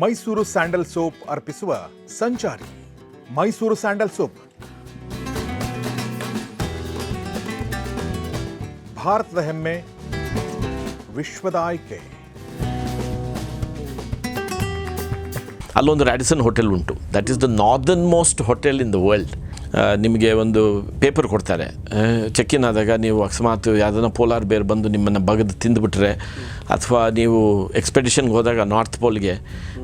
Mysuru sandal soap ಅರ್ಪಿಸುವ ಸಂಚಾರಿ. Mysuru sandal soap. ಭಾರತದ ಹೆಮ್ಮೆ, ವಿಶ್ವದ ಆಯ್ಕೆ. ಅಲ್ಲೊಂದು ರ್ಯಾಡಿಸನ್ ಹೋಟೆಲ್ ಉಂಟು. That is the northernmost hotel in the world ನಿಮಗೆ ಒಂದು ಪೇಪರ್ ಕೊಡ್ತಾರೆ. ಚೆಕ್ ಇನ್ ಆದಾಗ ನೀವು ಅಕಸ್ಮಾತ್ ಯಾವುದನ್ನ ಪೋಲಾರ್ ಬೇರ್ ಬಂದು ನಿಮ್ಮನ್ನು ಬಗೆದು ತಿಂದುಬಿಟ್ರೆ, ಅಥವಾ ನೀವು ಎಕ್ಸ್ಪೆಡಿಷನ್ಗೆ ಹೋದಾಗ ನಾರ್ತ್ ಪೋಲ್ಗೆ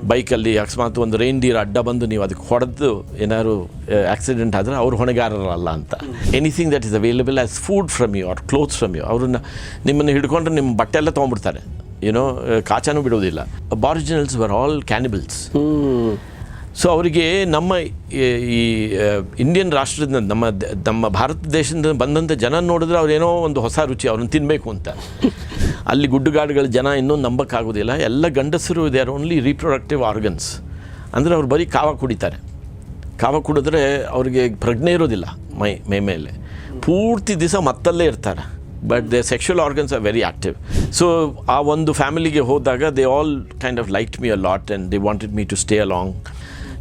ಬೈಕಲ್ಲಿ ಅಕಸ್ಮಾತ್ ಒಂದು ರೈನ್ ಡೀರ್ ಅಡ್ಡ ಬಂದು ನೀವು ಅದಕ್ಕೆ ಹೊಡೆದು ಏನಾದ್ರು ಆಕ್ಸಿಡೆಂಟ್ ಆದರೆ ಅವ್ರು ಹೊಣೆಗಾರರಲ್ಲ ಅಂತ. Anything that is available as food from you or clothes from you ಅವ್ರನ್ನ ನಿಮ್ಮನ್ನು ಹಿಡ್ಕೊಂಡ್ರೆ ನಿಮ್ಮ ಬಟ್ಟೆ ಎಲ್ಲ ತೊಗೊಂಡ್ಬಿಡ್ತಾರೆ. ಏನೋ ಕಾಚಾನೂ ಬಿಡುವುದಿಲ್ಲ aboriginals were all cannibals so ಅವರಿಗೆ ನಮ್ಮ, ಈ- ಇಂಡಿಯನ್ ರಾಷ್ಟ್ರದಿಂದ ನಮ್ಮ ನಮ್ಮ ಭಾರತ ದೇಶದಿಂದ ಬಂದಂಥ ಜನ ನೋಡಿದ್ರೆ ಅವ್ರೇನೋ ಒಂದು ಹೊಸ ರುಚಿ, ಅವ್ರನ್ನ ತಿನ್ನಬೇಕು ಅಂತ. ಅಲ್ಲಿ ಗುಡ್ಡುಗಾಡುಗಳ ಜನ ಇನ್ನೂ ನಂಬಕ್ಕಾಗೋದಿಲ್ಲ. ಎಲ್ಲ ಗಂಡಸರು they are only reproductive organs ಅಂದರೆ ಅವ್ರು ಬರೀ ಕಾವ ಕುಡಿತಾರೆ. ಕಾವ ಕುಡಿದ್ರೆ ಅವ್ರಿಗೆ ಪ್ರಜ್ಞೆ ಇರೋದಿಲ್ಲ ಮೈ ಮೈ ಮೇಲೆ. ಪೂರ್ತಿ ದಿವಸ ಮತ್ತಲ್ಲೇ ಇರ್ತಾರೆ. But they sexual organs are very active so ಆ ಒಂದು ಫ್ಯಾಮಿಲಿಗೆ ಹೋದಾಗ they all kind of like me a lot and they wanted me to stay along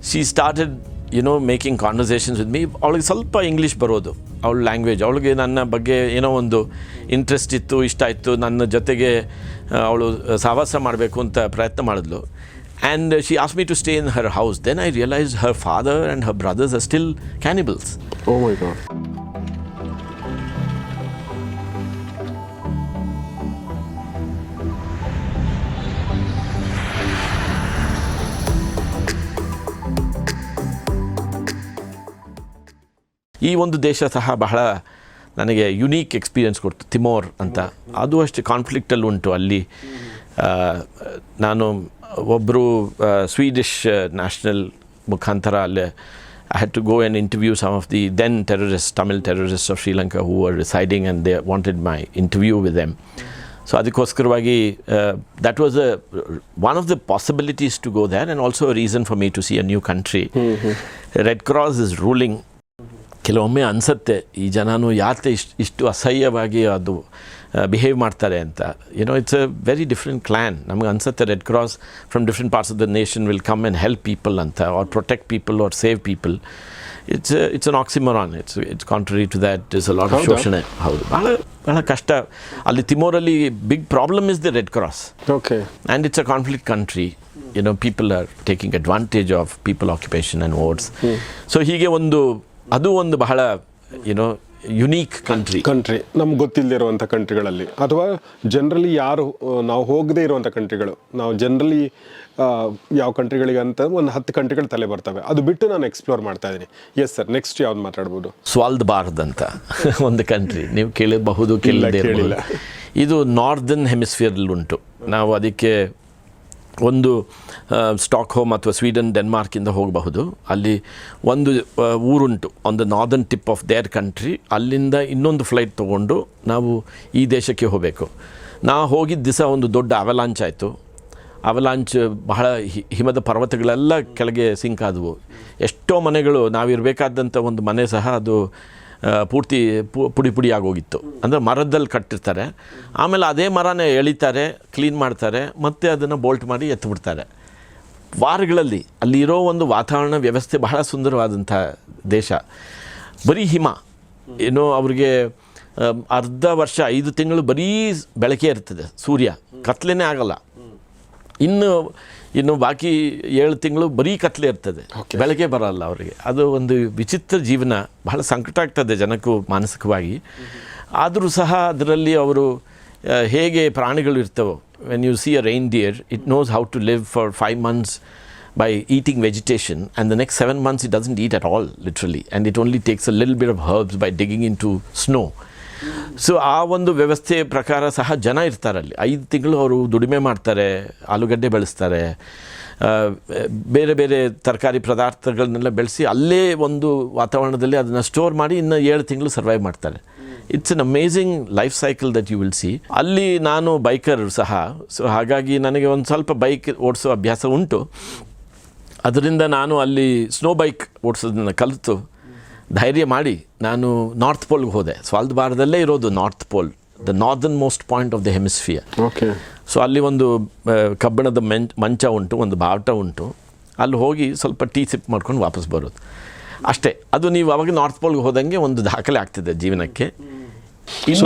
she started you know making conversations with me ಅವಳಿಗೆ ಸ್ವಲ್ಪ English ಬರೋದು. ಅವಳ language ಅವಳಿಗೆ ನನ್ನ ಬಗ್ಗೆ ಏನೋ ಒಂದು ಇಂಟ್ರೆಸ್ಟ್ ಇತ್ತು, ಇಷ್ಟ ಇತ್ತು. ನನ್ನ ಜೊತೆಗೆ ಅವಳು ಸಹವಾಸ ಮಾಡಬೇಕು ಅಂತ ಪ್ರಯತ್ನ ಮಾಡಿದ್ಲು. And she as me to stay in her house then I realise her father and her brothers are still cannibals ಈ ಒಂದು ದೇಶ ಸಹ ಬಹಳ ನನಗೆ ಯುನೀಕ್ ಎಕ್ಸ್ಪೀರಿಯನ್ಸ್ ಕೊಡ್ತು ತಿಮೋರ್ ಅಂತ. ಅದು ಅಷ್ಟೇ ಕಾನ್ಫ್ಲಿಕ್ಟಲ್ಲಿ ಉಂಟು ಅಲ್ಲಿ. ನಾನು ಒಬ್ಬರು ಸ್ವೀಡಿಷ್ ನ್ಯಾಷನಲ್ ಮುಖಾಂತರ ಅಲ್ಲಿ I had to go and interview some of the then terrorist Tamil terrorist of Sri Lanka who are residing and they wanted my interview with them so ಅದಕ್ಕೋಸ್ಕರವಾಗಿ that was a one of the possibilities to go there and also reason for me to see a new country red cross is ruling ಕೆಲವೊಮ್ಮೆ ಅನಿಸುತ್ತೆ ಈ ಜನನು ಯಾಕೆ ಇಷ್ಟು ಇಷ್ಟು ಅಸಹ್ಯವಾಗಿ ಅದು behave ಮಾಡ್ತಾರೆ ಅಂತ. You know it's a very different clan ನಮಗೆ ಅನಿಸುತ್ತೆ red cross from different parts of the nation will come and help people ಅಂತ or protect people or save people it's it's an oxymoron it's it's contrary to that is a lot of? ಶೋಷಣೆ. ಹೌದು. ಭಾಳ ಭಾಳ ಕಷ್ಟ. ಅಲ್ಲಿ ತಿಮೋರಲ್ಲಿ big problem is the red cross okay and it's a conflict country you know people are taking advantage of people occupation and and so ಹೀಗೆ ಒಂದು ಅದು ಒಂದು ಬಹಳ ಏನೋ ಯುನೀಕ್ ಕಂಟ್ರಿ ಕಂಟ್ರಿ ನಮ್ಗೆ ಗೊತ್ತಿಲ್ಲದೆ ಇರುವಂಥ ಕಂಟ್ರಿಗಳಲ್ಲಿ ಅಥವಾ ಜನರಲಿ ಯಾರು ನಾವು ಹೋಗದೇ ಇರುವಂಥ ಕಂಟ್ರಿಗಳು ನಾವು ಜನರಲಿ ಯಾವ ಕಂಟ್ರಿಗಳಿಗೆ ಅಂತ ಒಂದು ಹತ್ತು ಕಂಟ್ರಿಗಳು ತಲೆ ಬರ್ತವೆ. ಅದು ಬಿಟ್ಟು ನಾನು ಎಕ್ಸ್ಪ್ಲೋರ್ ಮಾಡ್ತಾ ಇದ್ದೀನಿ. ಎಸ್ ಸರ್ ನೆಕ್ಸ್ಟ್ ಯಾವ್ದು ಮಾತಾಡ್ಬೋದು? ಸ್ವಾಲ್ದ್ ಬಾರ್ದ್ ಅಂತ ಒಂದು ಕಂಟ್ರಿ ನೀವು ಕೇಳಬಹುದು ಕೇಳಿಲ್ಲ. ಇದು ನಾರ್ದನ್ ಹೆಮಿಸ್ಫಿಯರ್ಲಿ ಉಂಟು ನಾವು ಅದಕ್ಕೆ ಒಂದು ಸ್ಟಾಕ್ ಹೋಮ್ ಅಥವಾ ಸ್ವೀಡನ್ ಡೆನ್ಮಾರ್ಕಿಂದ ಹೋಗಬಹುದು. ಅಲ್ಲಿ ಒಂದು ಊರುಂಟು on the northern tip of their country ಅಲ್ಲಿಂದ ಇನ್ನೊಂದು ಫ್ಲೈಟ್ ತೊಗೊಂಡು ನಾವು ಈ ದೇಶಕ್ಕೆ ಹೋಗಬೇಕು. ನಾ ಹೋಗಿದ್ದ ದಿವಸ ಒಂದು ದೊಡ್ಡ ಅವಲಾಂಚ್ ಆಯಿತು. ಅವಲಾಂಚ್ ಬಹಳ ಹಿಮದ ಪರ್ವತಗಳೆಲ್ಲ ಕೆಳಗೆ ಸಿಂಕ್ ಆದವು. ಎಷ್ಟೋ ಮನೆಗಳು, ನಾವಿರಬೇಕಾದಂಥ ಒಂದು ಮನೆ ಸಹ ಅದು ಪೂರ್ತಿ ಪುಡಿ ಪುಡಿ ಆಗೋಗಿತ್ತು. ಅಂದರೆ ಮರದಲ್ಲಿ ಕಟ್ಟಿರ್ತಾರೆ. ಆಮೇಲೆ ಅದೇ ಮರನೇ ಎಳಿತಾರೆ ಕ್ಲೀನ್ ಮಾಡ್ತಾರೆ, ಮತ್ತು ಅದನ್ನು ಬೋಲ್ಟ್ ಮಾಡಿ ಎತ್ತಿಬಿಡ್ತಾರೆ ವಾರಗಳಲ್ಲಿ ಅಲ್ಲಿರೋ ಒಂದು ವಾತಾವರಣ ವ್ಯವಸ್ಥೆ ಬಹಳ ಸುಂದರವಾದಂಥ ದೇಶ. ಬರೀ ಹಿಮ. ಏನೋ ಅವ್ರಿಗೆ ಅರ್ಧ ವರ್ಷ, ಐದು ತಿಂಗಳು ಬರೀ ಬೆಳಕೆ ಇರ್ತದೆ, ಸೂರ್ಯ. ಕತ್ಲೇ ಆಗಲ್ಲ. ಇನ್ನು ಇನ್ನು ಬಾಕಿ ಏಳು ತಿಂಗಳು ಬರೀ ಕತ್ಲೆ ಇರ್ತದೆ. ಬೆಳಗ್ಗೆ ಬರಲ್ಲ ಅವರಿಗೆ. ಅದು ಒಂದು ವಿಚಿತ್ರ ಜೀವನ ಬಹಳ ಸಂಕಟ ಆಗ್ತದೆ ಜನಕ್ಕೂ ಮಾನಸಿಕವಾಗಿ. ಆದರೂ ಸಹ ಅದರಲ್ಲಿ ಅವರು ಹೇಗೆ ಪ್ರಾಣಿಗಳು ಇರ್ತವೋ when you see a reindeer it knows how to live for five months by eating vegetation and the next months months it doesn't eat at all literally. And it only takes a little bit of herbs by digging into snow. So ಆ ಒಂದು ವ್ಯವಸ್ಥೆ ಪ್ರಕಾರ ಸಹ ಜನ ಇರ್ತಾರೆ ಅಲ್ಲಿ ಐದು ತಿಂಗಳು ಅವರು ದುಡಿಮೆ ಮಾಡ್ತಾರೆ, ಆಲೂಗಡ್ಡೆ ಬೆಳೆಸ್ತಾರೆ ಬೇರೆ ಬೇರೆ ತರಕಾರಿ ಪದಾರ್ಥಗಳನ್ನೆಲ್ಲ ಬೆಳೆಸಿ ಅಲ್ಲೇ ಒಂದು ವಾತಾವರಣದಲ್ಲಿ ಅದನ್ನು ಸ್ಟೋರ್ ಮಾಡಿ ಇನ್ನು ಏಳು ತಿಂಗಳು ಸರ್ವೈವ್ ಮಾಡ್ತಾರೆ. It's an amazing life cycle that you will see ಅಲ್ಲಿ ನಾನು ಬೈಕರ್ ಸಹ ಸೊ ಹಾಗಾಗಿ ನನಗೆ ಒಂದು ಸ್ವಲ್ಪ ಬೈಕ್ ಓಡಿಸೋ ಅಭ್ಯಾಸ ಉಂಟು. ಅದರಿಂದ ನಾನು ಅಲ್ಲಿ ಸ್ನೋ ಬೈಕ್ ಓಡಿಸೋದನ್ನು ಕಲಿತು. ಧೈರ್ಯ ಮಾಡಿ ನಾನು ನಾರ್ತ್ ಪೋಲ್ಗೆ ಹೋದೆ. ಸ್ವಾಲ್ದಬಾರದಲ್ಲೇ ಇರೋದು north pole the northernmost point of the hemisphere okay so ಅಲ್ಲಿ ಒಂದು ಕಬ್ಬಿಣದ ಮೆಂಚ್ ಮಂಚ ಉಂಟು ಒಂದು ಬಾವುಟ ಉಂಟು. ಅಲ್ಲಿ ಹೋಗಿ ಸ್ವಲ್ಪ ಟೀ ಸಿಪ್ ಮಾಡ್ಕೊಂಡು ವಾಪಸ್ ಬರೋದು. ಅಷ್ಟೇ. ಅದು ನೀವು ಅವಾಗ ನಾರ್ತ್ ಪೋಲ್ಗೆ ಹೋದಂಗೆ ಒಂದು ದಾಖಲೆ ಆಗ್ತಿದೆ ಜೀವನಕ್ಕೆ.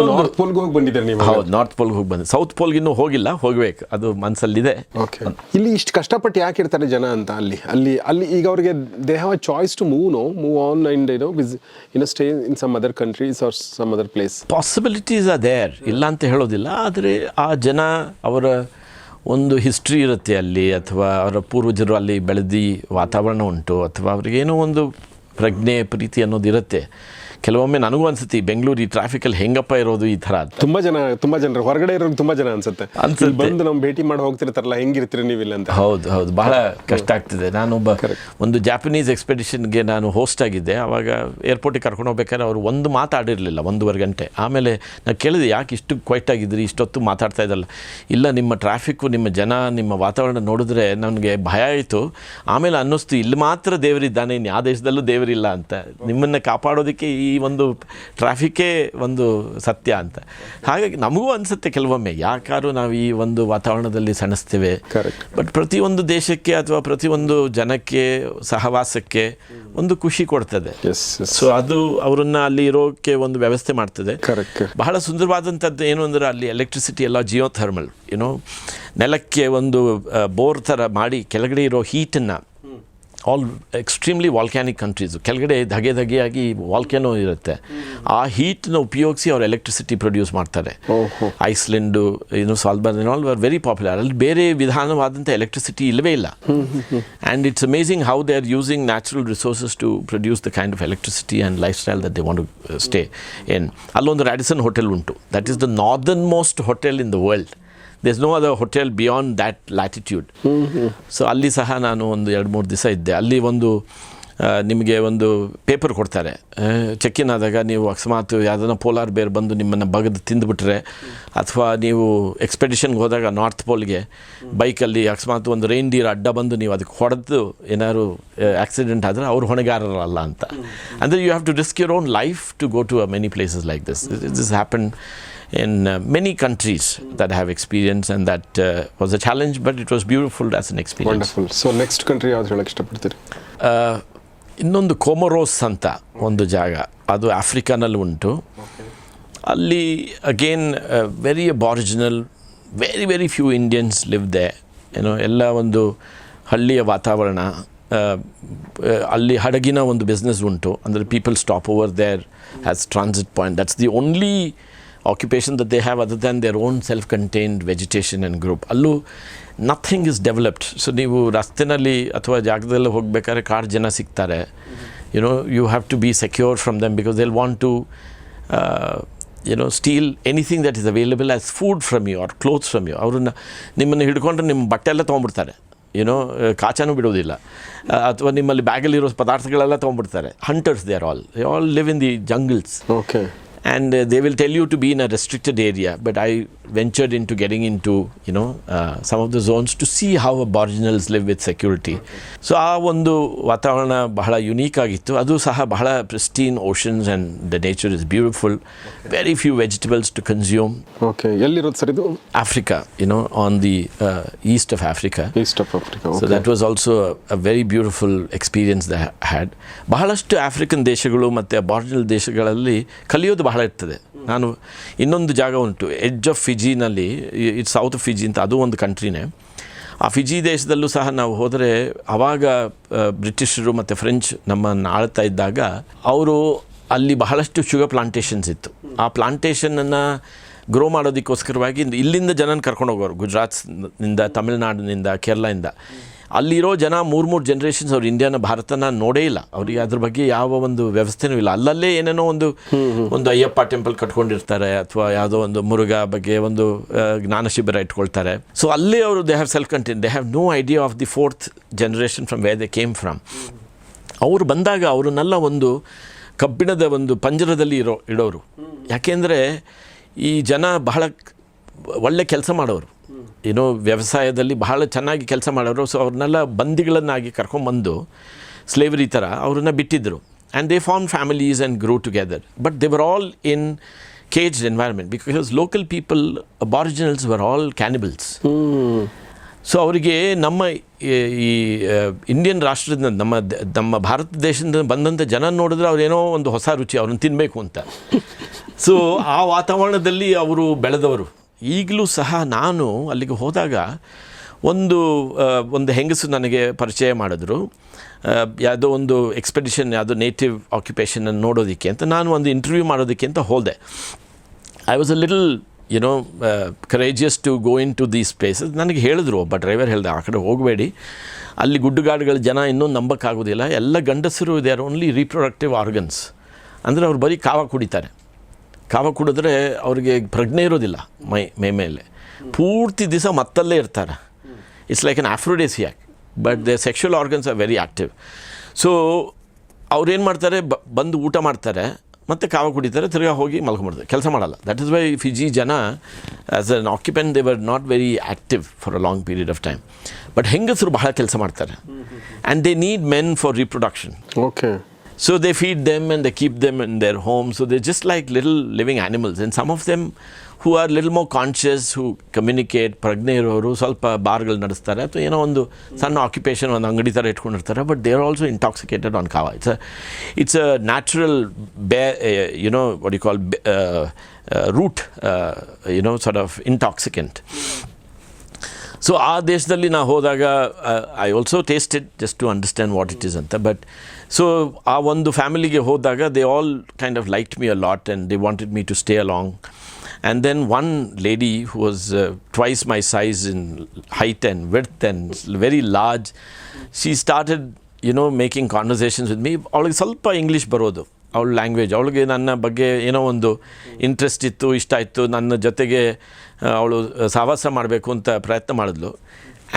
ನಾರ್ತ್ ಪೋಲ್ಗೆ ಹೋಗಿ ಬಂದಿದ್ದಾರೆ ನೀವು ಹೌದು ನಾರ್ತ್ ಪೋಲ್ಗೆ ಹೋಗಿ ಬಂದೆ. ಸೌತ್ ಪೋಲ್ಗೆ ಇನ್ನೂ ಹೋಗಿಲ್ಲ ಹೋಗ್ಬೇಕು. ಅದು ಮನಸ್ಸಲ್ಲಿದೆ ಓಕೆ ಇಲ್ಲಿ ಇಷ್ಟು ಕಷ್ಟಪಟ್ಟು ಯಾಕೆ ಇರ್ತಾರೆ ಜನ ಅಂತ ಅಲ್ಲಿ? ಅಲ್ಲಿ ಅಲ್ಲಿ ಈಗ ಅವ್ರಿಗೆ they have a choice to move no move on and no wish in stay in some other countries or some other place possibilities are there ಇಲ್ಲ ಅಂತ ಹೇಳೋದಿಲ್ಲ. ಆದರೆ ಆ ಜನ ಅವರ ಒಂದು ಹಿಸ್ಟ್ರಿ ಇರುತ್ತೆ ಅಲ್ಲಿ ಅಥವಾ ಅವರ ಪೂರ್ವಜರು ಅಲ್ಲಿ ಬೆಳೆದು ವಾತಾವರಣ ಉಂಟು ಅಥವಾ ಅವ್ರಿಗೇನೋ ಒಂದು ಪ್ರಜ್ಞೆ ಪ್ರೀತಿ ಅನ್ನೋದು ಇರುತ್ತೆ. ಕೆಲವೊಮ್ಮೆ ನನಗೂ ಅನ್ಸುತ್ತೆ ಬೆಂಗಳೂರು ಈ ಟ್ರಾಫಿಕಲ್ಲಿ ಹೆಂಗಪ್ಪ ಇರೋದು ಈ ಥರ ತುಂಬ ಜನ ತುಂಬಾ ಜನರು ಹೊರಗಡೆ ಇರೋರು ತುಂಬಾ ಜನ ಅನ್ಸುತ್ತೆ. ಅನ್ಸುತ್ತೆ. ಬಂದು ನಮ್ಮ ಭೇಟಿ ಮಾಡಿ ಹೋಗ್ತಿರ್ತಾರಲ್ಲ ಹೆಂಗಿರ್ತೀರಿ ನೀವು ಅಂತ. ಹೌದು ಹೌದು. ಬಹಳ ಕಷ್ಟ ಆಗ್ತಿದೆ. ನಾನೊಬ್ಬ ಒಂದು ಜಾಪನೀಸ್ ಎಕ್ಸ್ಪೆಡಿಷನ್ಗೆ ನಾನು ಹೋಸ್ಟ್ ಆಗಿದ್ದೆ. ಆವಾಗ ಏರ್ಪೋರ್ಟಿಗೆ ಕರ್ಕೊಂಡು ಹೋಗ್ಬೇಕಾದ್ರೆ ಅವರು ಒಂದು ಮಾತಾಡಿರಲಿಲ್ಲ ಒಂದೂವರೆ ಗಂಟೆ. ಆಮೇಲೆ ನಾನು ಕೇಳಿದೆ ಯಾಕೆ ಇಷ್ಟು ಕ್ವೈಟ್ ಆಗಿದ್ರಿ ಇಷ್ಟೊತ್ತು ಮಾತಾಡ್ತಾ ಇದ್ದಲ್ಲ. ಇಲ್ಲ ನಿಮ್ಮ ಟ್ರಾಫಿಕ್ಕು ನಿಮ್ಮ ಜನ ನಿಮ್ಮ ವಾತಾವರಣ ನೋಡಿದ್ರೆ ನನಗೆ ಭಯ ಆಯಿತು. ಆಮೇಲೆ ಅನ್ನಿಸ್ತು ಇಲ್ಲಿ ಮಾತ್ರ ದೇವರಿದ್ದಾನೆ ಇನ್ನು ಯಾವ ದೇಶದಲ್ಲೂ ದೇವರಿಲ್ಲ ಅಂತ. ನಿಮ್ಮನ್ನು ಕಾಪಾಡೋದಕ್ಕೆ ಈ ಒಂದು ಟ್ರಾಫಿಕ್ಕೇ ಒಂದು ಸತ್ಯ ಅಂತ. ಹಾಗಾಗಿ ನಮಗೂ ಅನಿಸುತ್ತೆ ಕೆಲವೊಮ್ಮೆ ಯಾಕಾದ್ರೂ ನಾವು ಈ ಒಂದು ವಾತಾವರಣದಲ್ಲಿ ಸಣಿಸ್ತೇವೆ. ಬಟ್ ಪ್ರತಿಯೊಂದು ದೇಶಕ್ಕೆ ಅಥವಾ ಪ್ರತಿಯೊಂದು ಜನಕ್ಕೆ ಸಹವಾಸಕ್ಕೆ ಒಂದು ಖುಷಿ ಕೊಡ್ತದೆ. ಸೊ ಅದು ಅವರನ್ನ ಅಲ್ಲಿ ಇರೋಕ್ಕೆ ಒಂದು ವ್ಯವಸ್ಥೆ ಮಾಡ್ತದೆ. ಕರೆಕ್ಟ್ ಬಹಳ ಸುಂದರವಾದಂಥದ್ದು ಏನು ಅಂದರೆ ಅಲ್ಲಿ ಎಲೆಕ್ಟ್ರಿಸಿಟಿ ಎಲ್ಲ ಜಿಯೋಥರ್ಮಲ್ ಏನೋ ನೆಲಕ್ಕೆ ಒಂದು ಬೋರ್ ಥರ ಮಾಡಿ ಕೆಳಗಡೆ ಇರೋ ಹೀಟನ್ನು ಆಲ್ ಎಕ್ಸ್ಟ್ರೀಮ್ಲಿ ವಾಲ್ಕ್ಯಾನಿಕ್ ಕಂಟ್ರೀಸು ಕೆಳಗಡೆ ಧಗೆ ಧಗೆಯಾಗಿ ವಾಲ್ಕ್ಯಾನೋ ಇರುತ್ತೆ. ಆ ಹೀಟ್ನ ಉಪಯೋಗಿಸಿ ಅವ್ರು ಎಲೆಕ್ಟ್ರಿಸಿಟಿ ಪ್ರೊಡ್ಯೂಸ್ ಮಾಡ್ತಾರೆ. ಐಸ್ಲೆಂಡು ಏನು ಸಾಲ್ಬರ್ನ್ ಆಲ್ ವರ್ ವೆರಿ ಪಾಪ್ಯುಲರ್ ಅಲ್ಲಿ ಬೇರೆ ವಿಧಾನವಾದಂಥ ಎಲೆಕ್ಟ್ರಿಸಿಟಿ ಇಲ್ಲವೇ ಇಲ್ಲ. And it's amazing how they are using natural resources to produce the kind of electricity and lifestyle that they want stay ಏನು ಅಲ್ಲೊಂದು ರ್ಯಾಡಿಸನ್ ಹೋಟೆಲ್ ಉಂಟು. That is the northernmost hotel in the world there's no other hotel beyond that latitude so ಅಲ್ಲಿ ಸಹ ನಾನು ಒಂದು ಎರಡು ಮೂರು ದಿವಸ ಇದ್ದೆ. ಅಲ್ಲಿ ಒಂದು ನಿಮಗೆ ಒಂದು ಪೇಪರ್ ಕೊಡ್ತಾರೆ. ಚೆಕ್ ಇನ್ ಆದಾಗ ನೀವು ಅಕಸ್ಮಾತ್ ಯಾವುದನ್ನ ಪೋಲಾರ್ ಬೇರ್ ಬಂದು ನಿಮ್ಮನ್ನು ಬಗೆದು ತಿಂದುಬಿಟ್ರೆ ಅಥವಾ ನೀವು ಎಕ್ಸ್ಪೆಡಿಷನ್ಗೆ ಹೋದಾಗ ನಾರ್ತ್ ಪೋಲ್ಗೆ ಬೈಕಲ್ಲಿ ಅಕಸ್ಮಾತ್ ಒಂದು ರೈನ್ ಡೀರ್ ಅಡ್ಡ ಬಂದು ನೀವು ಅದಕ್ಕೆ ಹೊಡೆದು ಏನಾದ್ರು ಆಕ್ಸಿಡೆಂಟ್ ಆದರೆ ಅವ್ರು ಹೊಣೆಗಾರರಲ್ಲ ಅಂತ. ಅಂದರೆ you have to risk your own life to go to many places like this this happen in uh, many countries that have experienced and that uh, was a challenge but it was beautiful as an experience. Wonderful so next country ಯಾವ್ದು ಹೇಳಕ್ ಇಷ್ಟಪಡ್ತೀರಿ ಆ, ಇನ್ನೊಂದು ಕೋಮರೋಸ್ ಅಂತ ಒಂದು ಜಾಗ ಅದು ಆಫ್ರಿಕಾನಲ್ಲಿ ಉಂಟು. ಅಲ್ಲಿ again very aboriginal very very few Indians live there ಏನೋ ಎಲ್ಲ ಒಂದು ಹಳ್ಳಿಯ ವಾತಾವರಣ ಆ, ಆ, ಅಲ್ಲಿ ಹಡಗಿನ ಒಂದು ಬಿಸ್ನೆಸ್ ಉಂಟು. ಅಂದರೆ people stop over there has transit point that's the only that they have other than their own self contained vegetation and group ಅಲ್ಲೂ ನಥಿಂಗ್ ಇಸ್ ಡೆವಲಪ್ಡ್ ಸೊ ನೀವು ರಸ್ತೆನಲ್ಲಿ ಅಥವಾ ಜಾಗದಲ್ಲಿ ಹೋಗಬೇಕಾದ್ರೆ ಕಾರ್ ಜನ ಸಿಗ್ತಾರೆ. You know you have to be secure from them because they'll want to you know steal anything that is available as food from you or clothes from you ಅವ್ರನ್ನ ನಿಮ್ಮನ್ನು ಹಿಡ್ಕೊಂಡ್ರೆ ನಿಮ್ಮ ಬಟ್ಟೆ ಎಲ್ಲ ತೊಗೊಂಡ್ಬಿಡ್ತಾರೆ ಏನೋ ಕಾಚಾನೂ ಬಿಡೋದಿಲ್ಲ. ಅಥವಾ ನಿಮ್ಮಲ್ಲಿ ಬ್ಯಾಗಲ್ಲಿರೋ ಪದಾರ್ಥಗಳೆಲ್ಲ ತೊಗೊಂಡ್ಬಿಡ್ತಾರೆ. Hunters they are all all live in the jungles okay and uh, they will tell you to be in a restricted area. But i ventured into getting into you know uh, some of the zones to see how aboriginals live with security. So ಆ ಒಂದು ವಾತಾವರಣ ಬಹಳ unique ಆಗಿತ್ತು. ಅದು ಸಹ ಬಹಳ pristine oceans and the nature is beautiful very few vegetables to consume okay ಎಲ್ಲಿರೋದು sir ಇದು? Africa you know on the east of Africa east of Africa so that was also a very beautiful experience the had ಬಹಳಷ್ಟು African ದೇಶಗಳು ಮತ್ತು ಅಬಾರ್ಜಿನಲ್ ದೇಶಗಳಲ್ಲಿ ಕಲಿಯೋದು ಬಹಳ ಇರ್ತದೆ. ನಾನು ಇನ್ನೊಂದು ಜಾಗ ಉಂಟು ಎಡ್ಜ್ ಆಫ್ ಫಿಜಿನಲ್ಲಿ ಇಟ್ ಸೌತ್ ಫಿಜಿ ಅಂತ ಅದು ಒಂದು ಕಂಟ್ರಿನೇ ಆ ಫಿಜಿ ದೇಶದಲ್ಲೂ ಸಹ ನಾವು ಹೋದರೆ ಆವಾಗ ಬ್ರಿಟಿಷರು ಮತ್ತು ಫ್ರೆಂಚ್ ನಮ್ಮನ್ನು ಆಳ್ತಾ ಇದ್ದಾಗ ಅವರು ಅಲ್ಲಿ ಬಹಳಷ್ಟು ಶುಗರ್ ಪ್ಲಾಂಟೇಷನ್ಸ್ ಇತ್ತು. ಆ ಪ್ಲಾಂಟೇಷನನ್ನು ಗ್ರೋ ಮಾಡೋದಕ್ಕೋಸ್ಕರವಾಗಿ ಇಲ್ಲಿಂದ ಜನನ ಕರ್ಕೊಂಡು ಹೋಗೋರು ಗುಜರಾತ್ನಿಂದ ತಮಿಳ್ನಾಡಿನಿಂದ ಕೇರಳದಿಂದ ಅಲ್ಲಿರೋ ಜನ ಮೂರು ಮೂರು ಜನ್ರೇಷನ್ಸ್ ಅವ್ರು ಇಂಡಿಯಾನ ಭಾರತನ ನೋಡೇ ಇಲ್ಲ. ಅವರಿಗೆ ಅದ್ರ ಬಗ್ಗೆ ಯಾವ ಒಂದು ವ್ಯವಸ್ಥೆನೂ ಇಲ್ಲ. ಅಲ್ಲಲ್ಲೇ ಏನೇನೋ ಒಂದು ಒಂದು ಅಯ್ಯಪ್ಪ ಟೆಂಪಲ್ ಕಟ್ಕೊಂಡಿರ್ತಾರೆ ಅಥವಾ ಯಾವುದೋ ಒಂದು ಮುರುಘಾ ಬಗ್ಗೆ ಒಂದು ಜ್ಞಾನ ಶಿಬಿರ ಇಟ್ಕೊಳ್ತಾರೆ. ಸೊ ಅಲ್ಲಿ ಅವರು they have self content they have no idea of the fourth generation from way they came from ಅವರು ಬಂದಾಗ ಅವರನ್ನೆಲ್ಲ ಒಂದು ಕಬ್ಬಿಣದ ಒಂದು ಪಂಜರದಲ್ಲಿ ಇರೋ, ಇಡೋರು. ಯಾಕೆಂದರೆ ಈ ಜನ ಬಹಳ ಒಳ್ಳೆ ಕೆಲಸ ಮಾಡೋರು. ಏನೋ ವ್ಯವಸಾಯದಲ್ಲಿ ಬಹಳ ಚೆನ್ನಾಗಿ ಕೆಲಸ ಮಾಡೋರು ಸೊ ಅವ್ರನ್ನೆಲ್ಲ ಬಂದಿಗಳನ್ನಾಗಿ ಕರ್ಕೊಂಬಂದು ಸ್ಲೇವರಿ ಥರ ಅವ್ರನ್ನ ಬಿಟ್ಟಿದ್ದರು and they form families and grow together but they were all in caged environment because local people aboriginals were all cannibals so ಅವರಿಗೆ ನಮ್ಮ ಈ- ಇಂಡಿಯನ್ ರಾಷ್ಟ್ರದಿಂದ ನಮ್ಮ ನಮ್ಮ ಭಾರತ ದೇಶದಿಂದ ಬಂದಂಥ ಜನ ನೋಡಿದ್ರೆ ಅವ್ರೇನೋ ಒಂದು ಹೊಸ ರುಚಿ, ಅವ್ರನ್ನ ತಿನ್ನಬೇಕು ಅಂತ. ಸೊ ಆ ವಾತಾವರಣದಲ್ಲಿ ಅವರು ಬೆಳೆದವರು. ಈಗಲೂ ಸಹ ನಾನು ಅಲ್ಲಿಗೆ ಹೋದಾಗ ಒಂದು ಒಂದು ಹೆಂಗಸು ನನಗೆ ಪರಿಚಯ ಮಾಡಿದ್ರು. ಯಾವುದೋ ಒಂದು ಎಕ್ಸ್ಪೆಡಿಷನ್, ಯಾವುದೋ ನೇಟಿವ್ ಆಕ್ಯುಪೇಷನನ್ನು ನೋಡೋದಕ್ಕೆ ಅಂತ ನಾನು ಒಂದು ಇಂಟರ್ವ್ಯೂ ಮಾಡೋದಕ್ಕೆ ಅಂತ ಹೋದೆ. I was a little you know courageous to go into these places ನನಗೆ ಹೇಳಿದ್ರು ಒಬ್ಬ ಡ್ರೈವರ್ ಹೇಳಿದೆ, ಆ ಕಡೆ ಹೋಗಬೇಡಿ. ಅಲ್ಲಿ ಗುಡ್ಡುಗಾಡುಗಳ ಜನ ಇನ್ನೂ ನಂಬಕ್ಕಾಗೋದಿಲ್ಲ. ಎಲ್ಲ ಗಂಡಸರು ಇದೆ ಆರ್ ಓನ್ಲಿ ರೀಪ್ರೊಡಕ್ಟಿವ್ ಆರ್ಗನ್ಸ್ ಅಂದರೆ ಅವ್ರು ಬರೀ ಕಾವ ಕುಡಿತಾರೆ. ಕಾವ ಕುಡಿದ್ರೆ ಅವ್ರಿಗೆ ಪ್ರಜ್ಞೆ ಇರೋದಿಲ್ಲ ಮೈ ಮೈ ಮೇಲೆ. ಪೂರ್ತಿ ದಿವಸ ಮತ್ತಲ್ಲೇ ಇರ್ತಾರೆ. It's like an aphrodisiac but the sexual organs are very active so ಅವ್ರೇನು ಮಾಡ್ತಾರೆ? ಬ ಬಂದು ಊಟ ಮಾಡ್ತಾರೆ ಮತ್ತು ಕಾವ ಕುಡಿತಾರೆ ತಿರ್ಗಾ ಹೋಗಿ ಮಲ್ಕೊಂಬಿಡ್ತಾರೆ ಕೆಲಸ ಮಾಡಲ್ಲ. ದಟ್ ಇಸ್ ವೈ ಫಿಜಿ ಜನ as an occupant they were not very active for a long period of time but ಹೆಂಗಸರು ಬಹಳ ಕೆಲಸ ಮಾಡ್ತಾರೆ. And they need men for reproduction okay So they feed them and they keep them in their home. So they're just like little living animals. And some of them who are little more conscious, who communicate, ಪ್ರಜ್ಞೆ ಇರೋರು ಸ್ವಲ್ಪ ಬಾರ್ಗಳು ನಡೆಸ್ತಾರೆ ಅಥವಾ ಏನೋ ಒಂದು ಸಣ್ಣ occupation ಒಂದು ಅಂಗಡಿ ಥರ ಇಟ್ಕೊಂಡಿರ್ತಾರೆ but they are also intoxicated on CAVA it's it's a natural ಬೇ you know what you call root you know sort of intoxicant So ಆ ದೇಶದಲ್ಲಿ ನಾ ಹೋದಾಗ I also tasted just to understand what it is ಅಂತ. But so ಆ ಒಂದು ಫ್ಯಾಮಿಲಿಗೆ ಹೋದಾಗ they all kind of like me a lot and they wanted me to stay along and then one lady who was twice my size in height and width and very large she started you know making conversations with me ಅವಳಿಗೆ ಸ್ವಲ್ಪ English ಬರೋದು. ಅವಳ language ಅವಳಿಗೆ ನನ್ನ ಬಗ್ಗೆ ಏನೋ ಒಂದು interest ಇತ್ತು ಇಷ್ಟ ಇತ್ತು ನನ್ನ ಜೊತೆಗೆ ಅವಳು ಸಹವಾಸ ಮಾಡಬೇಕು ಅಂತ ಪ್ರಯತ್ನ ಮಾಡಿದ್ಲು.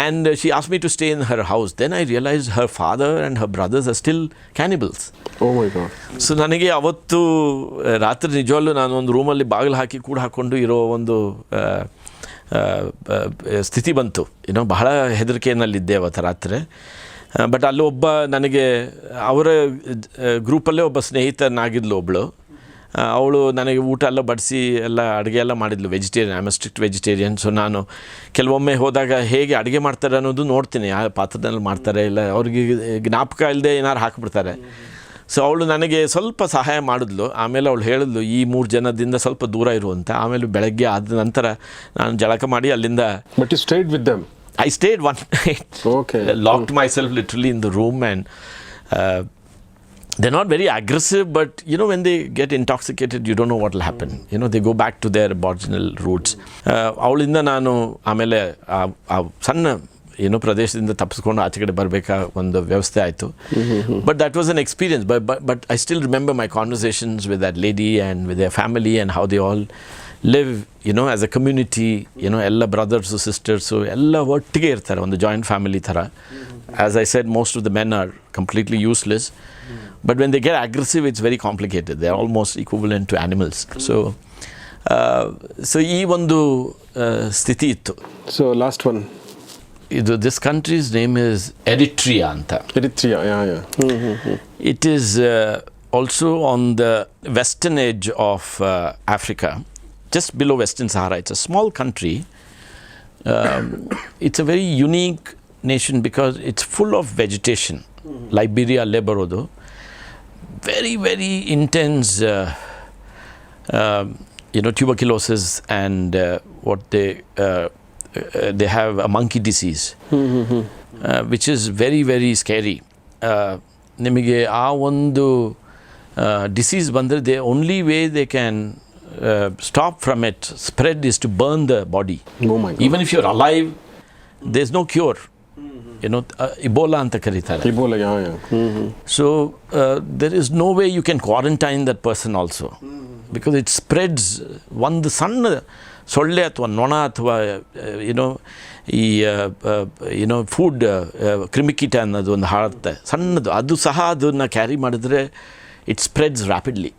And she as me to stay in her house then I realise her father and her brothers are still cannibals so ನನಗೆ ಅವತ್ತು ರಾತ್ರಿ ನಿಜವಲ್ಲೂ ನಾನು ಒಂದು ರೂಮಲ್ಲಿ ಬಾಗಿಲು ಹಾಕಿ ಕೂಡ ಹಾಕ್ಕೊಂಡು ಇರೋ ಒಂದು ಸ್ಥಿತಿ ಬಂತು. ಏನೋ ಬಹಳ ಹೆದರಿಕೆಯಲ್ಲಿದ್ದೆ ಅವತ್ತು ರಾತ್ರಿ. ಬಟ್ ಅಲ್ಲಿ ಒಬ್ಬ ನನಗೆ, ಅವರ ಗ್ರೂಪಲ್ಲೇ ಒಬ್ಬ ಸ್ನೇಹಿತನಾಗಿದ್ಲು ಒಬ್ಬಳು ಅವಳು ನನಗೆ ಊಟ ಎಲ್ಲ ಬಡಿಸಿ ಎಲ್ಲ ಅಡುಗೆ ಎಲ್ಲ ಮಾಡಿದ್ಲು vegetarian I am strict vegetarian so ನಾನು ಕೆಲವೊಮ್ಮೆ ಹೋದಾಗ ಹೇಗೆ ಅಡುಗೆ ಮಾಡ್ತಾರೆ ಅನ್ನೋದು ನೋಡ್ತೀನಿ, ಆ ಪಾತ್ರದಲ್ಲಿ ಮಾಡ್ತಾರೆ ಇಲ್ಲ, ಅವ್ರಿಗೆ ಜ್ಞಾಪಕ ಇಲ್ಲದೆ ಏನಾರು ಹಾಕಿಬಿಡ್ತಾರೆ. ಸೊ ಅವಳು ನನಗೆ ಸ್ವಲ್ಪ ಸಹಾಯ ಮಾಡಿದ್ಲು, ಆಮೇಲೆ ಅವಳು ಹೇಳಿದ್ಲು, ಈ ಮೂರು ಜನದಿಂದ ಸ್ವಲ್ಪ ದೂರ ಇರುವಂತ, ಆಮೇಲೆ ಬೆಳಗ್ಗೆ ಆದ ನಂತರ ನಾನು ಜಳಕ ಮಾಡಿ ಅಲ್ಲಿಂದ but straight with them I stayed one night Okay. Locked myself literally in the room and they're not very aggressive, but you know, when they get intoxicated, you don't know what will happen. You know, they go back to their aboriginal roots. Uh, ಅವಳಿಂದ ನಾನು ಆಮೇಲೆ ಆ ಆ ಸಣ್ಣ ಏನೋ ಪ್ರದೇಶದಿಂದ ತಪ್ಪಿಸ್ಕೊಂಡು ಆಚೆ ಕಡೆ ಬರಬೇಕಾ ಒಂದು ವ್ಯವಸ್ಥೆ ಆಯಿತು but that was an experience but but I still remember my conversations with that lady and with their family and how they all live you know as a community ಏನೋ ಎಲ್ಲ ಬ್ರದರ್ಸು ಸಿಸ್ಟರ್ಸು ಎಲ್ಲ ಒಟ್ಟಿಗೆ ಇರ್ತಾರೆ ಒಂದು joint family ಥರ as I said most of the men are completely useless but when they get aggressive it's very complicated. They're almost equivalent to animals. So uh, so ಈ ಒಂದು uh, ಸ್ಥಿತಿ ಇತ್ತು. So last one ಇದು this country's name is Eritrea ಅಂತ. Eritrea yeah yeah It is uh, also on the western edge of uh, Africa, just below Western Sahara. It's a small country. Um, it's a very unique nation because it's full of vegetation. Liberia, Lebarodo. Very, very intense, uh, um, you know, tuberculosis and uh, what they uh, uh, they have a monkey disease, uh, which is very, very scary. Uh, ನಿಮಗೆ ಆ ಒಂದು disease ಬಂದರೆ they only way they can stop from it spread is to burn the body Oh my God. Even if you're alive there is no cure ಏನೋ Ebola ಅಂತ ಕರೀತಾರೆ. ಇಬೋಲ ಯಾ ಯಾ So uh, there is no way you can quarantine that person also. Because it ಒಂದು ಸಣ್ಣ ಸೊಳ್ಳೆ ಅಥವಾ ನೊಣ ಅಥವಾ ಏನೋ ಈ ಏನೋ ಫುಡ್ ಕ್ರಿಮಿಕೀಟ ಅನ್ನೋದು ಒಂದು ಹಾಳುತ್ತೆ ಸಣ್ಣದು ಅದು ಸಹ ಅದನ್ನು ಕ್ಯಾರಿ ಮಾಡಿದ್ರೆ ಇಟ್ ಸ್ಪ್ರೆಡ್ಸ್ ರ್ಯಾಪಿಡ್ಲಿ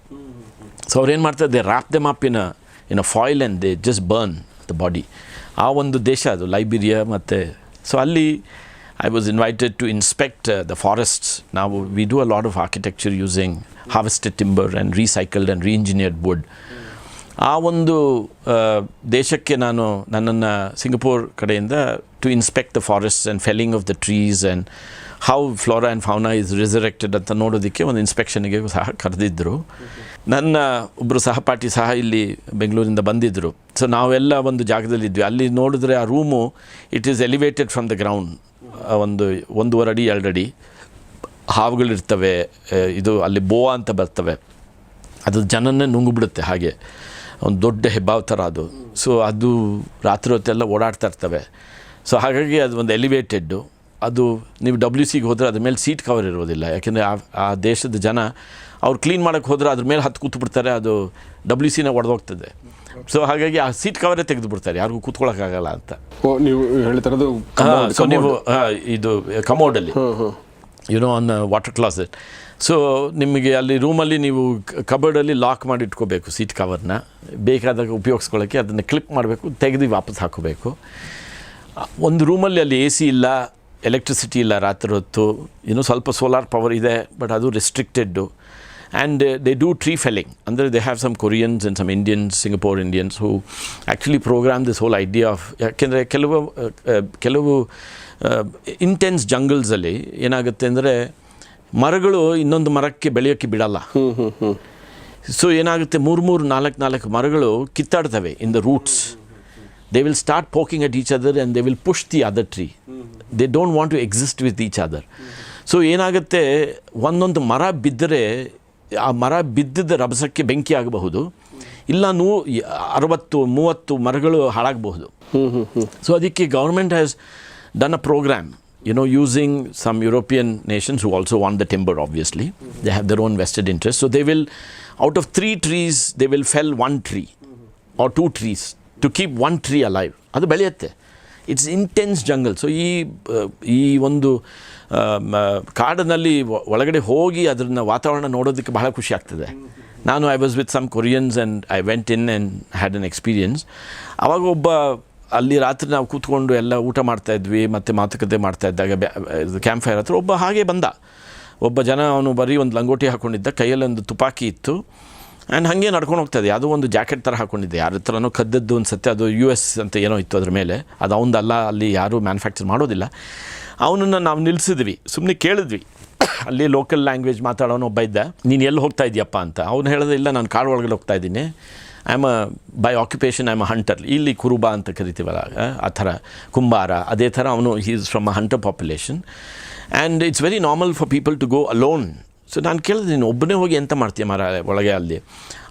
ಸೊ ಅವ್ರೇನು ಮಾಡ್ತಾರೆ? They wrap them up in in a foil and they just burn the body ಆ ಒಂದು ದೇಶ ಅದು ಲೈಬೀರಿಯಾ ಮತ್ತು ಸೊ ಅಲ್ಲಿ I was invited to inspect the forests ನಾವು we do a lot of architecture using harvested timber and recycled and reengineered wood ಆ ಒಂದು ಆ, ದೇಶಕ್ಕೆ ನಾನು ನನ್ನನ್ನು ಸಿಂಗಪೂರ್ ಕಡೆಯಿಂದ to inspect the forest and felling of the trees and how flora and fauna is resurrected ಅಂತ ನೋಡೋದಕ್ಕೆ ಒಂದು ಇನ್ಸ್ಪೆಕ್ಷನ್ಗೆ ಸಹ ಕರೆದಿದ್ದರು ನನ್ನ ಒಬ್ಬರು ಸಹಪಾಠಿ ಸಹ ಇಲ್ಲಿ ಬೆಂಗಳೂರಿಂದ ಬಂದಿದ್ದರು ಸೊ ನಾವೆಲ್ಲ ಒಂದು ಜಾಗದಲ್ಲಿದ್ವಿ. ಅಲ್ಲಿ ನೋಡಿದ್ರೆ ಆ room it is elevated from the ground ಒಂದು, ಒಂದೂವರೆ ಅಡಿ ಎರಡು ಅಡಿ ಹಾವುಗಳಿರ್ತವೆ ಇದು ಅಲ್ಲಿ ಬೋವಾ ಅಂತ ಬರ್ತವೆ. ಅದು ಜನನೇ ನುಂಗ್ಬಿಡುತ್ತೆ ಹಾಗೆ. ಒಂದು ದೊಡ್ಡ ಹೆಬ್ಬಾವ್ ಥರ ಅದು. ಸೊ ಅದು ರಾತ್ರಿ ಹೊತ್ತೆಲ್ಲ ಓಡಾಡ್ತಾ ಇರ್ತವೆ. ಸೊ ಹಾಗಾಗಿ ಅದು ಒಂದು ಎಲಿವೇಟೆಡ್ಡು ಅದು ನೀವು ಡಬ್ಲ್ಯೂ ಸಿಗೆ ಹೋದರೆ ಅದ್ರ ಮೇಲೆ ಸೀಟ್ ಕವರ್ ಇರೋದಿಲ್ಲ. ಯಾಕೆಂದರೆ ಆ ಆ ದೇಶದ ಜನ ಅವ್ರು ಕ್ಲೀನ್ ಮಾಡೋಕ್ಕೆ ಹೋದರೆ ಅದ್ರ ಮೇಲೆ ಹತ್ತು ಕೂತು ಬಿಡ್ತಾರೆ ಅದು ಡಬ್ಲ್ಯೂ ಸಿನ ಒಡೆದೋಗ್ತದೆ. ಸೊ ಹಾಗಾಗಿ ಆ ಸೀಟ್ ಕವರೇ ತೆಗೆದು ಬಿಡ್ತಾರೆ ಯಾರಿಗೂ ಕೂತ್ಕೊಳ್ಳೋಕ್ಕಾಗಲ್ಲ ಅಂತ. ಓ ನೀವು ಹೇಳ್ತಾರದು ಸೊ ನೀವು ಇದು ಕಮೋಡಲ್ಲಿ you know on water closet so ನಿಮಗೆ ಅಲ್ಲಿ ರೂಮಲ್ಲಿ ನೀವು ಕಬೋರ್ಡಲ್ಲಿ ಲಾಕ್ ಮಾಡಿ ಇಟ್ಕೋಬೇಕು ಸೀಟ್ ಕವರ್ನ ಬೇಕಾದಾಗ ಉಪಯೋಗಿಸ್ಕೊಳ್ಳೋಕ್ಕೆ ಅದನ್ನು ಕ್ಲಿಪ್ ಮಾಡಬೇಕು ತೆಗೆದು ವಾಪಸ್ ಹಾಕೋಬೇಕು ಒಂದು ರೂಮಲ್ಲಿ ಅಲ್ಲಿ ಎ ಸಿ ಇಲ್ಲ ಎಲೆಕ್ಟ್ರಿಸಿಟಿ ಇಲ್ಲ ರಾತ್ರಿ ಹೊತ್ತು. ಇನ್ನೂ ಸ್ವಲ್ಪ ಸೋಲಾರ್ ಪವರ್ ಇದೆ ಬಟ್ ಅದು restricted and they do tree felling ಅಂದರೆ they have some Koreans and some Indians Singapore Indians who actually program this whole idea of ಯಾಕೆಂದರೆ ಕೆಲವು ಆ, ಆ, ಕೆಲವು ಇಂಟೆನ್ಸ್ ಜಂಗಲ್ಸಲ್ಲಿ ಏನಾಗುತ್ತೆ ಅಂದರೆ ಮರಗಳು ಇನ್ನೊಂದು ಮರಕ್ಕೆ ಬೆಳೆಯೋಕ್ಕೆ ಬಿಡಲ್ಲ. ಸೊ ಏನಾಗುತ್ತೆ ಮೂರು ಮೂರು ನಾಲ್ಕು ನಾಲ್ಕು ಮರಗಳು ಕಿತ್ತಾಡ್ತವೆ in the roots They will start poking at each other and they will push the other tree they don't want to exist with each other so ಏನಾಗುತ್ತೆ ಒಂದೊಂದು ಮರ ಬಿದ್ದರೆ ಆ ಮರ ಬಿದ್ದಿದ್ದ ರಭಸಕ್ಕೆ ಬೆಂಕಿ ಆಗಬಹುದು ಇಲ್ಲ ನೂ ಅರವತ್ತು ಮೂವತ್ತು ಮರಗಳು ಹಾಳಾಗಬಹುದು ಸೊ ಅದಕ್ಕೆ government has done a program you know, using some European nations who also want the timber, obviously. They have their own vested interest. So they will, out of three trees, they will fell one tree or two trees To keep one tree alive ಅದು ಬೆಳೆಯುತ್ತೆ. It's intense jungle so ಈ ಈ ಒಂದು ಕಾಡಿನಲ್ಲಿ ಒಳಗಡೆ ಹೋಗಿ ಅದನ್ನ ವಾತಾವರಣ ನೋಡೋದಕ್ಕೆ ಬಹಳ ಖುಷಿ ಆಗ್ತದೆ. ನಾನು I was with some Koreans and I went in and had an experience ಆವಾಗ ಒಬ್ಬ, ಅಲ್ಲಿ ರಾತ್ರಿ ನಾವು ಕೂತ್ಕೊಂಡು ಎಲ್ಲ ಊಟ ಮಾಡ್ತಾಯಿದ್ವಿ ಮತ್ತು ಮಾತುಕತೆ ಮಾಡ್ತಾ ಇದ್ದಾಗ ಕ್ಯಾಂಪ್ ಫೈರ್ ಹತ್ರ ಒಬ್ಬ ಹಾಗೆ ಬಂದ. ಒಬ್ಬ ಜನ ಅವನು ಬರೀ ಒಂದು ಲಂಗೋಟಿ ಹಾಕ್ಕೊಂಡಿದ್ದ ಕೈಯಲ್ಲಿ ಒಂದು ತುಪಾಕಿ ಇತ್ತು. ಆ್ಯಂಡ್ ಹಾಗೆ ನಡ್ಕೊಂಡು ಹೋಗ್ತಾ ಅದು ಒಂದು ಜಾಕೆಟ್ ಥರ ಹಾಕೊಂಡಿದ್ದೆ ಯಾರ ಹತ್ರನೋ ಕದ್ದದ್ದು ಅನ್ಸುತ್ತೆ. ಅದು ಯು ಎಸ್ ಅಂತ ಏನೋ ಇತ್ತು ಅದ್ರ ಮೇಲೆ. ಅದು ಅವನದಲ್ಲ ಅಲ್ಲಿ ಯಾರೂ ಮ್ಯಾನುಫ್ಯಾಕ್ಚರ್ ಮಾಡೋದಿಲ್ಲ. ಅವನನ್ನು ನಾವು ನಿಲ್ಲಿಸಿದ್ವಿ ಸುಮ್ಮನೆ ಕೇಳಿದ್ವಿ. ಅಲ್ಲಿ ಲೋಕಲ್ ಲ್ಯಾಂಗ್ವೇಜ್ ಮಾತಾಡೋನು ಒಬ್ಬ ಇದ್ದ. ನೀನು ಎಲ್ಲಿ ಹೋಗ್ತಾ ಇದೆಯಪ್ಪ ಅಂತ. ಅವ್ನು ಹೇಳಿದ ಇಲ್ಲ ನಾನು ಕಾಡು ಒಳಗಡೆ ಹೋಗ್ತಾ ಇದ್ದೀನಿ. I am a by occupation I am a hunter ಇಲ್ಲಿ ಕುರುಬ ಅಂತ ಕರಿತೀವಲ್ಲ ಆ, ಥರ. ಕುಂಬಾರ. ಅದೇ ಥರ ಅವನು he is from a hunter population and it's very normal for people to go alone so ನಾನು ಕೇಳಿದೆ ನೀನು ಒಬ್ಬನೇ ಹೋಗಿ ಎಂತ ಮಾಡ್ತೀಯ ಮರ ಒಳಗೆ ಅಲ್ಲಿ?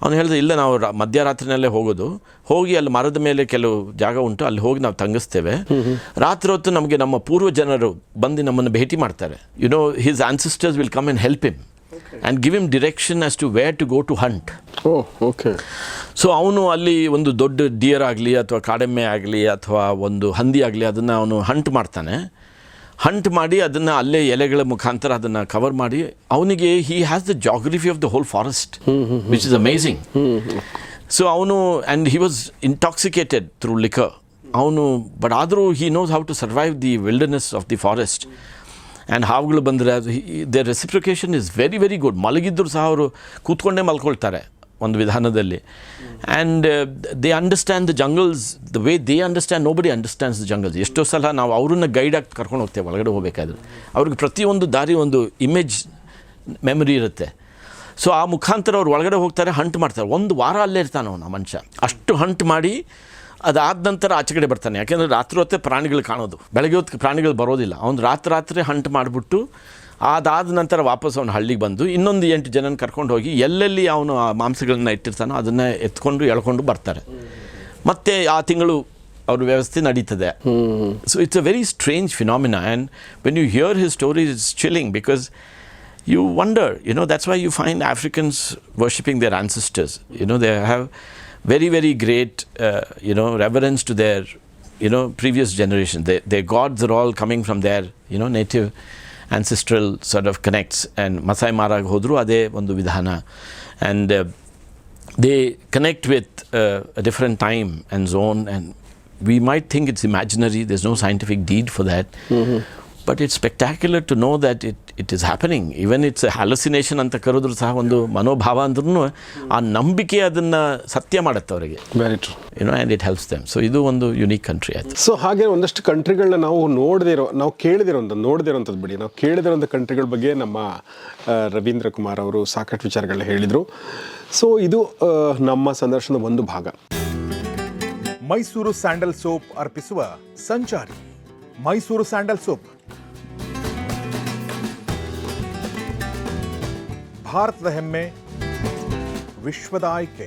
ಅವನು ಹೇಳಿದೆ ಇಲ್ಲ ನಾವು ಮಧ್ಯರಾತ್ರಿನಲ್ಲೇ ಹೋಗೋದು. ಹೋಗಿ ಅಲ್ಲಿ ಮರದ ಮೇಲೆ ಕೆಲವು ಜಾಗ ಉಂಟು ಅಲ್ಲಿ ಹೋಗಿ ನಾವು ತಂಗಿಸ್ತೇವೆ. ರಾತ್ರಿ ಹೊತ್ತು ನಮಗೆ ನಮ್ಮ ಪೂರ್ವ ಜನರು ಬಂದು ನಮ್ಮನ್ನು ಭೇಟಿ ಮಾಡ್ತಾರೆ. You know his ancestors will come and help him and give him direction as to where to go to hunt oh okay. So ಅವನು ಅಲ್ಲಿ ಒಂದು ದೊಡ್ಡ ಡಿಯರ್ ಆಗಲಿ ಅಥವಾ ಕಾಡೆಮ್ಮೆ ಆಗಲಿ ಅಥವಾ ಒಂದು ಹಂದಿ ಆಗಲಿ ಅದನ್ನು ಅವನು ಹಂಟ್ ಮಾಡ್ತಾನೆ. ಹಂಟ್ ಮಾಡಿ ಅದನ್ನು ಅಲ್ಲೇ ಎಲೆಗಳ ಮುಖಾಂತರ ಅದನ್ನು ಕವರ್ ಮಾಡಿ, ಅವನಿಗೆ he has the geography of the whole forest which is amazing so ಅವನು and he was intoxicated through liquor ಅವನು ಬಟ್ ಆದರೂ he knows how to survive the wilderness of the forest and ಹಾವುಗಳು ಬಂದರೆ ಅದು the reciprocation is very very good ಮಲಗಿದ್ದರೂ ಸಹ ಅವರು ಕೂತ್ಕೊಂಡೇ ಮಲ್ಕೊಳ್ತಾರೆ. ಒಂದು ವಿಧಾನದಲ್ಲಿ. And they understand the jungles the way they understand nobody understands the jungles ಎಷ್ಟೋ ಸಲ ನಾವು ಅವ್ರನ್ನ ಗೈಡಾಗಿ ಕರ್ಕೊಂಡು ಹೋಗ್ತೇವೆ, ಒಳಗಡೆ ಹೋಗಬೇಕಾದ್ರೆ. ಅವ್ರಿಗೆ ಪ್ರತಿಯೊಂದು ದಾರಿ ಒಂದು ಇಮೇಜ್ ಮೆಮೊರಿ ಇರುತ್ತೆ. ಸೊ ಆ ಮುಖಾಂತರ ಅವ್ರು ಒಳಗಡೆ ಹೋಗ್ತಾರೆ ಹಂಟ್ ಮಾಡ್ತಾರೆ. ಒಂದು ವಾರ ಅಲ್ಲೇ ಇರ್ತಾನೆ ಅವನು ಆ ಮನುಷ್ಯ. ಅಷ್ಟು ಹಂಟ್ ಮಾಡಿ, ಅದಾದ ನಂತರ ಆಚೆ ಕಡೆ ಬರ್ತಾನೆ. ಯಾಕೆಂದರೆ ರಾತ್ರಿ ಹೊತ್ತೇ ಪ್ರಾಣಿಗಳು ಕಾಣೋದು. ಬೆಳಗ್ಗೆ ಹೊತ್ತು ಪ್ರಾಣಿಗಳು ಬರೋದಿಲ್ಲ. ಅವ್ನು ರಾತ್ರಿ ರಾತ್ರಿ ಹಂಟ್ ಮಾಡಿಬಿಟ್ಟು ಅದಾದ ನಂತರ ವಾಪಸ್ ಅವನು ಹಳ್ಳಿಗೆ ಬಂದು ಇನ್ನೊಂದು ಎಂಟು ಜನನ ಕರ್ಕೊಂಡು ಹೋಗಿ ಎಲ್ಲೆಲ್ಲಿ ಅವನು ಆ ಮಾಂಸಗಳನ್ನ ಇಟ್ಟಿರ್ತಾನೋ ಅದನ್ನು ಎತ್ಕೊಂಡು ಎಳ್ಕೊಂಡು ಬರ್ತಾರೆ. ಮತ್ತೆ ಆ ತಿಂಗಳು ಅವ್ರ ವ್ಯವಸ್ಥೆ ನಡೀತದೆ. So it's a very strange phenomena and when you hear his story is chilling because you wonder you know that's why you find Africans worshipping their ancestors you know they have very very great you know reference to their you know previous generation they they gods are all coming from their you know native ancestral sort of connects. And Masai Mara hodru ade ಒಂದು ವಿಧಾನ. And uh, they connect with uh, a different time and zone and we might think it's imaginary there's no scientific deed for that But it's spectacular to know that it it is happening even it's hallucination ಅಂತ ಕರೆದ್ರು ಸಹ ಒಂದು ಮನೋಭಾವ ಅಂದ್ರೂ ಆ ನಂಬಿಕೆ ಅದನ್ನು ಸತ್ಯ ಮಾಡುತ್ತೆ ಅವರಿಗೆ. Very true you know and it helps them so ಇದು ಒಂದು ಯುನೀಕ್ ಕಂಟ್ರಿ ಆಯಿತು. ಸೊ ಹಾಗೆ ಒಂದಷ್ಟು ಕಂಟ್ರಿಗಳನ್ನ ನಾವು ನೋಡದಿರೋ ನಾವು ಕೇಳದಿರೋಂಥ ನೋಡದಿರೋಂಥದ್ದು ಬಿಡಿ. ನಾವು ಕೇಳದಿರೋಂಥ ಕಂಟ್ರಿಗಳ ಬಗ್ಗೆ ನಮ್ಮ ರವೀಂದ್ರ ಕುಮಾರ್ ಅವರು ಸಾಕಷ್ಟು ವಿಚಾರಗಳನ್ನ ಹೇಳಿದರು. ಸೊ ಇದು ನಮ್ಮ ಸಂದರ್ಶನದ ಒಂದು ಭಾಗ. ಮೈಸೂರು ಸ್ಯಾಂಡಲ್ ಸೋಪ್ ಅರ್ಪಿಸುವ ಸಂಚಾರಿ ಮೈಸೂರು ಸ್ಯಾಂಡಲ್ ಸೋಪ್. ಭಾರತದ ಹೆಮ್ಮೆ ವಿಶ್ವದ ಆಯ್ಕೆ